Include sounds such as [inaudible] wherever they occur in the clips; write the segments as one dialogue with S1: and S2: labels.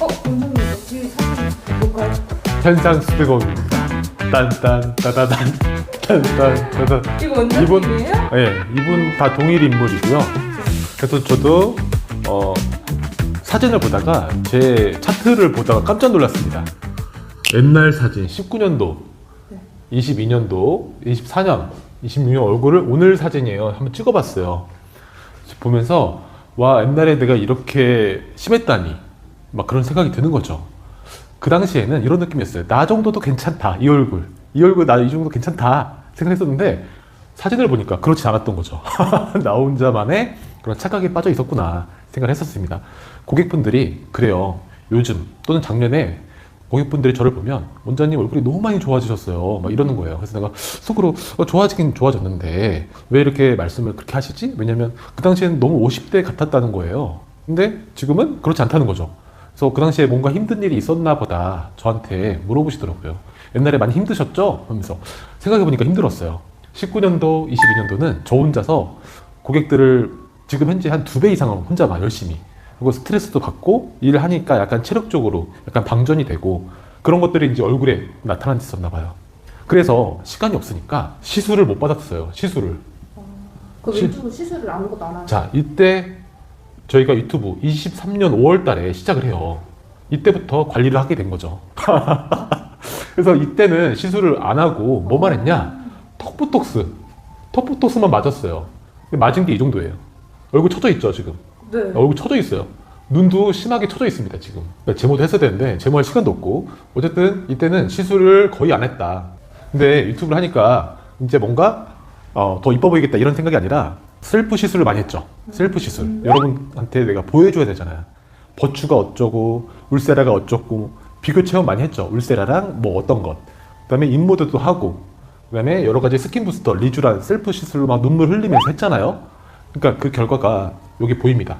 S1: 어, 원장님 여기 사진 볼까요?
S2: 현상 수배검입니다. 딴딴 따다단 딴딴 따다.
S1: 이거 원장님이에요?
S2: 네, 이분 다 동일 인물이고요. 그래서 저도 어, 사진을 보다가 제 차트를 보다가 깜짝 놀랐습니다. 옛날 사진 19년도, 22년도, 24년, 26년 얼굴을 오늘 사진이에요. 한번 찍어봤어요. 보면서 와 옛날에 내가 이렇게 심했다니 막 그런 생각이 드는 거죠. 그 당시에는 이런 느낌이었어요. 나 정도도 괜찮다. 이 얼굴. 이 얼굴 나 이 정도 괜찮다. 생각했었는데 사진을 보니까 그렇지 않았던 거죠. [laughs] 나 혼자만의 그런 착각에 빠져 있었구나 생각을 했었습니다. 고객분들이 그래요. 요즘 또는 작년에 고객분들이 저를 보면 원장님 얼굴이 너무 많이 좋아지셨어요. 막 이러는 거예요. 그래서 내가 속으로 어, 좋아지긴 좋아졌는데 왜 이렇게 말씀을 그렇게 하시지? 왜냐면 그 당시에는 너무 50대 같았다는 거예요. 근데 지금은 그렇지 않다는 거죠. 그래서 그 당시에 뭔가 힘든 일이 있었나 보다 저한테 물어보시더라고요. 옛날에 많이 힘드셨죠? 하면서 생각해보니까 힘들었어요. 19년도, 22년도는 저 혼자서 고객들을 지금 현재 한 두 배 이상은 혼자만 열심히 그리고 스트레스도 받고 일을 하니까 약간 체력적으로 약간 방전이 되고 그런 것들이 이제 얼굴에 나타났었나 봐요. 그래서 시간이 없으니까 시술을 못 받았어요. 시술을.
S1: 그
S2: 시-
S1: 왼쪽은 시술을 아무것도 안 하는
S2: 자, 이때 저희가 유튜브 23년 5월 달에 시작을 해요. 이때부터 관리를 하게 된 거죠. [laughs] 그래서 이때는 시술을 안 하고 뭐만 했냐? 턱보톡스. 턱보톡스만 맞았어요. 맞은 게 이 정도예요. 얼굴 쳐져 있죠, 지금.
S1: 네.
S2: 얼굴 쳐져 있어요. 눈도 심하게 쳐져 있습니다, 지금. 그러니까 제모도 했어야 되는데, 제모할 시간도 없고. 어쨌든, 이때는 시술을 거의 안 했다. 근데 유튜브를 하니까, 이제 뭔가, 어, 더 이뻐 보이겠다, 이런 생각이 아니라, 셀프 시술을 많이 했죠. 셀프 시술. 여러분한테 내가 보여줘야 되잖아요. 버추가 어쩌고, 울세라가 어쩌고, 비교 체험 많이 했죠. 울세라랑 뭐 어떤 것. 그 다음에 인모드도 하고, 그 다음에 여러 가지 스킨 부스터, 리쥬란 셀프 시술로 막 눈물 흘리면서 했잖아요. 그러니까 그 결과가 여기 보입니다.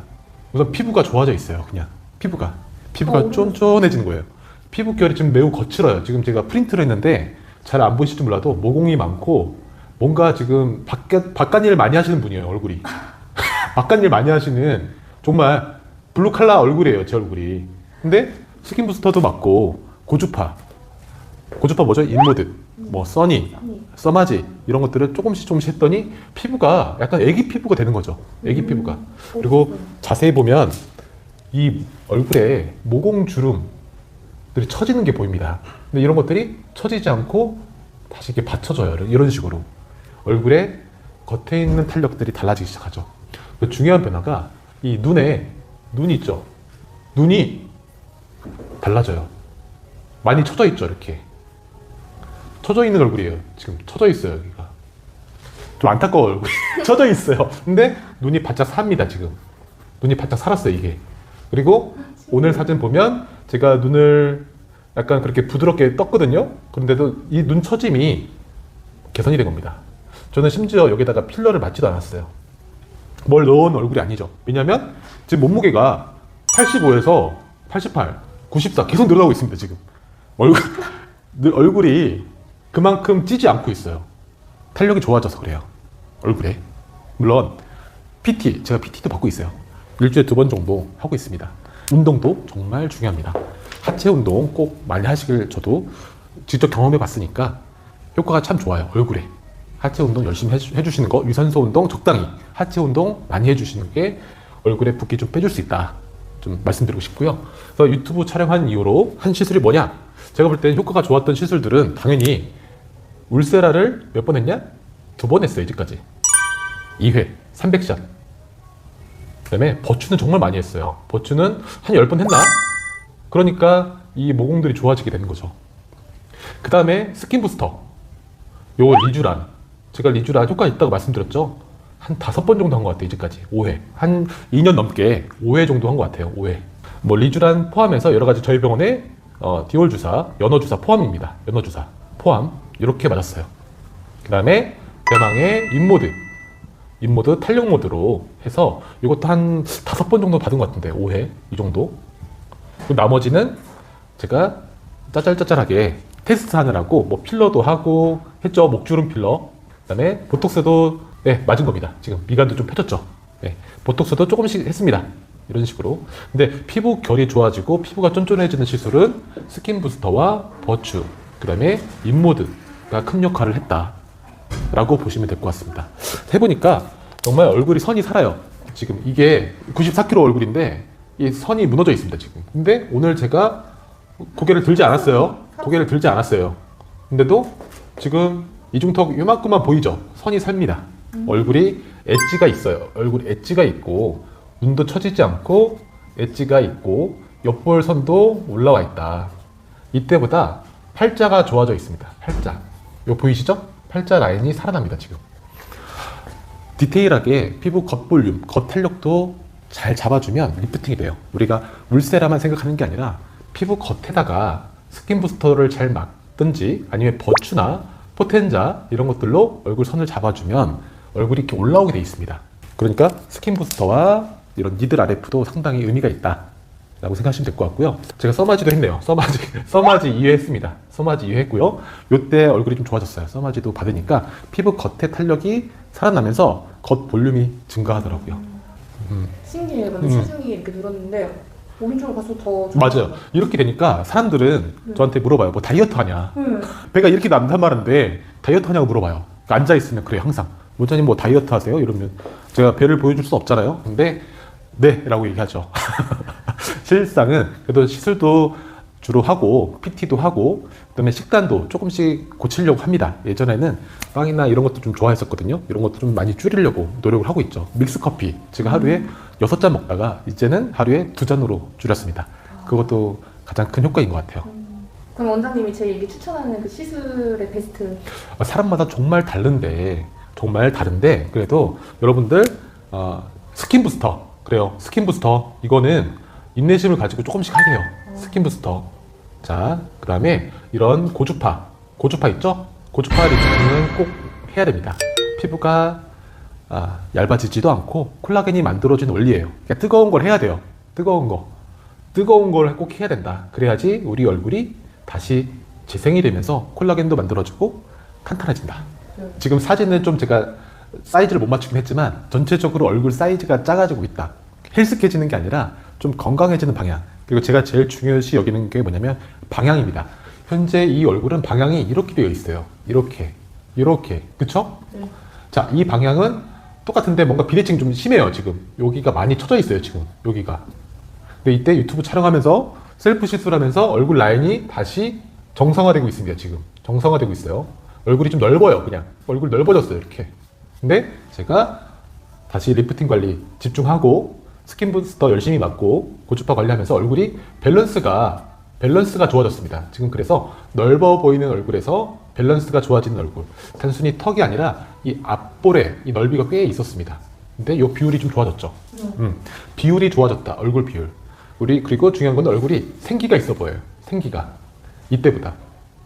S2: 우선 피부가 좋아져 있어요. 그냥 피부가 피부가
S1: 어,
S2: 쫀쫀해지는 거예요. 피부 결이 지금 매우 거칠어요. 지금 제가 프린트를 했는데 잘 안 보이실지 몰라도 모공이 많고 뭔가 지금 바깥 바깥일 많이 하시는 분이에요. 얼굴이 [laughs] 바깥 일 많이 하시는 정말 블루 칼라 얼굴이에요. 제 얼굴이. 근데 스킨 부스터도 맞고 고주파 고주파 뭐죠? 인모드 뭐 써니
S1: 써니.
S2: 써마지 이런 것들을 조금씩 조금씩 했더니 피부가 약간 애기 피부가 되는 거죠. 애기 피부가. 그리고 자세히 보면 이 얼굴에 모공 주름들이 처지는 게 보입니다. 근데 이런 것들이 처지지 않고 다시 이렇게 받쳐져요. 이런 식으로. 얼굴에 겉에 있는 탄력들이 달라지기 시작하죠. 그 중요한 변화가 이 눈에 눈이 있죠. 눈이 달라져요. 많이 처져 있죠, 이렇게. 처져 있는 얼굴이에요. 지금 처져 있어요, 여기가. 좀 안타까워 얼굴이. [laughs] 처져 있어요. 근데 눈이 바짝 삽니다, 지금. 눈이 바짝 살았어요, 이게. 그리고 오늘 사진 보면 제가 눈을 약간 그렇게 부드럽게 떴거든요. 그런데도 이 눈 처짐이 개선이 된 겁니다. 저는 심지어 여기다가 필러를 맞지도 않았어요. 뭘 넣은 얼굴이 아니죠. 왜냐면 지금 몸무게가 85에서 88, 94 계속 늘어나고 있습니다, 지금. 얼굴, [laughs] 늘 얼굴이 그만큼 찌지 않고 있어요. 탄력이 좋아져서 그래요. 얼굴에. 물론, PT, 제가 PT도 받고 있어요. 일주일에 두 번 정도 하고 있습니다. 운동도 정말 중요합니다. 하체 운동 꼭 많이 하시길 저도 직접 경험해 봤으니까 효과가 참 좋아요. 얼굴에. 하체 운동 열심히 해주, 해주 시는 거, 유산소 운동 적당히, 하체 운동 많이 해주시는 게 얼굴에 붓기 좀 빼줄 수 있다. 좀 말씀드리고 싶고요. 그래서 유튜브 촬영한 이후로 한 시술이 뭐냐? 제가 볼 때는 효과가 좋았던 시술들은 당연히 울세라를 몇 번 했냐? 두 번 했어요, 이제까지. 2회, 300샷. 그 다음에 버추는 정말 많이 했어요. 버추는 한 10번 했나? 그러니까 이 모공들이 좋아지게 되는 거죠. 그 다음에 스킨 부스터. 요 리쥬란. 제가 리쥬란 효과 있다고 말씀드렸죠? 한 다섯 번 정도 한 것 같아요, 이제까지. 5회. 한 2년 넘게 5회 정도 한 것 같아요, 5회. 뭐, 리쥬란 포함해서 여러 가지 저희 병원에 어, 디올 주사, 연어 주사 포함입니다. 연어 주사 포함. 이렇게 맞았어요. 그 다음에 대망의 인모드. 인모드 탄력 모드로 해서 이것도 한 다섯 번 정도 받은 것 같은데, 5회. 이 정도. 그리고 나머지는 제가 짜잘짜잘하게 테스트 하느라고 뭐 필러도 하고 했죠. 목주름 필러. 그다음에 보톡스도 네, 맞은 겁니다. 지금 미간도 좀 펴졌죠. 네, 보톡스도 조금씩 했습니다. 이런 식으로. 근데 피부 결이 좋아지고 피부가 쫀쫀해지는 시술은 스킨 부스터와 버추, 그 다음에 인모드가 큰 역할을 했다라고 보시면 될 것 같습니다. 해보니까 정말 얼굴이 선이 살아요. 지금 이게 94kg 얼굴인데 이 선이 무너져 있습니다 지금. 근데 오늘 제가 고개를 들지 않았어요. 고개를 들지 않았어요. 근데도 지금 이중턱 요만큼만 보이죠? 선이 삽니다. 얼굴이 엣지가 있어요. 얼굴 엣지가 있고 눈도 처지지 않고 엣지가 있고 옆볼 선도 올라와 있다. 이때보다 팔자가 좋아져 있습니다. 팔자. 요 보이시죠? 팔자 라인이 살아납니다, 지금. 디테일하게 피부 겉 볼륨, 겉 탄력도 잘 잡아주면 리프팅이 돼요. 우리가 울세라만 생각하는 게 아니라 피부 겉에다가 스킨 부스터를 잘 막든지 아니면 버추나 포텐자 이런 것들로 얼굴 선을 잡아주면 얼굴이 이렇게 올라오게 돼 있습니다. 그러니까 스킨 부스터와 이런 니들 RF도 상당히 의미가 있다. 라고 생각하시면 될 것 같고요. 제가 써마지도 했네요. 써마지, 써마지 2회 했습니다. 써마지 2회 했고요. 요때 얼굴이 좀 좋아졌어요. 써마지도 받으니까 피부 겉에 탄력이 살아나면서 겉 볼륨이 증가하더라고요.
S1: 신기해요. 근데
S2: 음.
S1: 체중이 이렇게 늘었는데 오른쪽으로 갈수록 더
S2: 맞아요. 이렇게 되니까 사람들은 저한테 물어봐요. 뭐 다이어트 하냐?
S1: 응.
S2: 배가 이렇게 남단 말인데 다이어트 하냐고 물어봐요. 그러니까 앉아 있으면 그래요. 항상. 원장님 뭐 다이어트 하세요? 이러면 제가 배를 보여줄 수 없잖아요. 근데 네 라고 얘기하죠. [laughs] 실상은 그래도 시술도 주로 하고 PT도 하고 그다음에 식단도 조금씩 고치려고 합니다. 예전에는 빵이나 이런 것도 좀 좋아했었거든요. 이런 것도 좀 많이 줄이려고 노력을 하고 있죠. 믹스 커피 제가 하루에 여섯 잔 먹다가 이제는 하루에 두 잔으로 줄였습니다. 그것도 가장 큰 효과인 것 같아요.
S1: 그럼 원장님이 제일 추천하는 그 시술의 베스트?
S2: 어, 사람마다 정말 다른데 정말 다른데 그래도 여러분들 어, 스킨 부스터. 그래요. 스킨 부스터. 이거는 인내심을 가지고 조금씩 하세요. 스킨 부스터. 자 그다음에 이런 고주파. 고주파 있죠? 고주파 리프팅은 꼭 해야 됩니다. 피부가 아, 얇아지지도 않고 콜라겐이 만들어진 원리예요 그러니까 뜨거운 걸 해야 돼요 뜨거운 거 뜨거운 걸 꼭 해야 된다 그래야지 우리 얼굴이 다시 재생이 되면서 콜라겐도 만들어지고 탄탄해진다
S1: 네.
S2: 지금 사진은 좀 제가 사이즈를 못 맞추긴 했지만 전체적으로 얼굴 사이즈가 작아지고 있다. 헬스케지는 게 아니라 좀 건강해지는 방향. 그리고 제가 제일 중요시 여기는 게 뭐냐면 방향입니다. 현재 이 얼굴은 방향이 이렇게 되어 있어요. 이렇게, 이렇게, 그쵸?
S1: 네.
S2: 자, 이 방향은 똑같은데 뭔가 비대칭 좀 심해요. 지금 여기가 많이 쳐져 있어요. 지금 여기가. 근데 이때 유튜브 촬영하면서 셀프 시술하면서 얼굴 라인이 다시 정상화되고 있습니다. 지금 정상화되고 있어요. 얼굴이 좀 넓어요. 그냥 얼굴 넓어졌어요. 이렇게. 근데 제가 다시 리프팅 관리 집중하고 스킨 부스터 열심히 맞고 고주파 관리하면서 얼굴이 밸런스가 밸런스가 좋아졌습니다. 지금 그래서 넓어 보이는 얼굴에서 밸런스가 좋아지는 얼굴. 단순히 턱이 아니라 이 앞볼에 이 넓이가 꽤 있었습니다. 근데 이 비율이 좀 좋아졌죠. 음, 비율이 좋아졌다. 얼굴 비율. 우리 그리고 중요한 건 얼굴이 생기가 있어 보여요. 생기가 이때보다.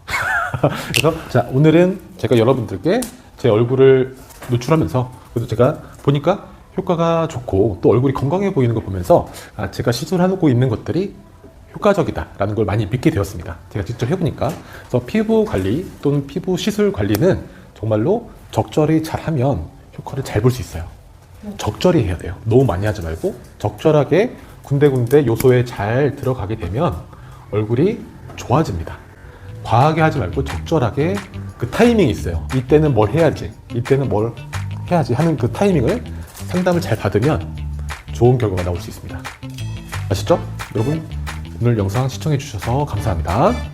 S2: [laughs] 그래서 자 오늘은 제가 여러분들께 제 얼굴을 노출하면서 그래도 제가 보니까 효과가 좋고 또 얼굴이 건강해 보이는 걸 보면서 아, 제가 시술하고 있는 것들이 효과적이다라는 걸 많이 믿게 되었습니다. 제가 직접 해보니까 그래서 피부 관리 또는 피부 시술 관리는 정말로 적절히 잘하면 효과를 잘 볼 수 있어요. 적절히 해야 돼요. 너무 많이 하지 말고 적절하게 군데군데 요소에 잘 들어가게 되면 얼굴이 좋아집니다. 과하게 하지 말고 적절하게 그 타이밍이 있어요. 이때는 뭘 해야지, 이때는 뭘 해야지 하는 그 타이밍을 상담을 잘 받으면 좋은 결과가 나올 수 있습니다. 아시죠? 여러분, 오늘 영상 시청해 주셔서 감사합니다.